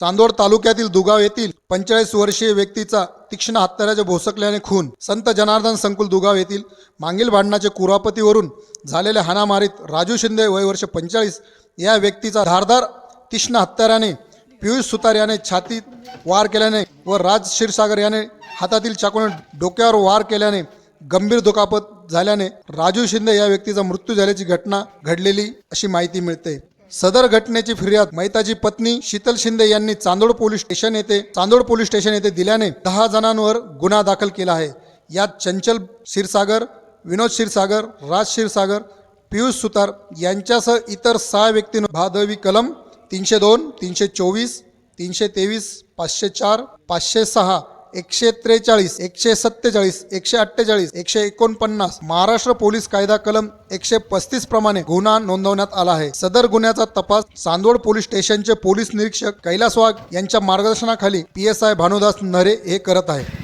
चांदोड तालुक्यातील दुगाव येथील पंचेचाळीस वर्षीय व्यक्तीचा तीक्ष्ण हत्याराच्या भोसकल्याने खून. संत जनार्दन संकुल दुगाव येथील मागील भांडणाचे कुरापतीवरून झालेल्या हाणामारीत राजू शिंदे वय वर्ष पंचेचाळीस या व्यक्तीचा धारदार तीक्ष्ण हत्याराने पियुष सुतार याने छातीत वार केल्याने व राज क्षीरसागर याने हातातील चाकूने डोक्यावर वार केल्याने गंभीर दुखापत झाल्याने राजू शिंदे या व्यक्तीचा मृत्यू झाल्याची घटना घडलेली अशी माहिती मिळते. सदर घटनेची फिर्याद मैताजी पत्नी शीतल शिंदे यांनी चांदोड पोलीस स्टेशन येथे चांदोड पोलीस स्टेशन येथे दिल्याने दहा जणांवर गुन्हा दाखल केला आहे. यात चंचल क्षीरसागर विनोद क्षीरसागर राज क्षीरसागर पियुष सुतार यांच्यासह इतर सहा व्यक्तींना भादवी कलम तीनशे दोन तीनशे चोवीस तीनशे तेवीस पाचशे चार पाचशे सहा एकशे त्रेचाळीस एकशे सत्तेचाळीस एकशे अठ्ठेचाळीस एकशे एकोणपन्नास. महाराष्ट्र पोलीस कायदा कलम एकशे पस्तीस प्रमाणे गुन्हा नोंदवण्यात आला आहे. सदर गुन्ह्याचा तपास चांदोड पोलीस स्टेशनचे पोलीस निरीक्षक कैलास वाघ यांच्या मार्गदर्शनाखाली पी एस आय भानुदास नरे हे करत आहे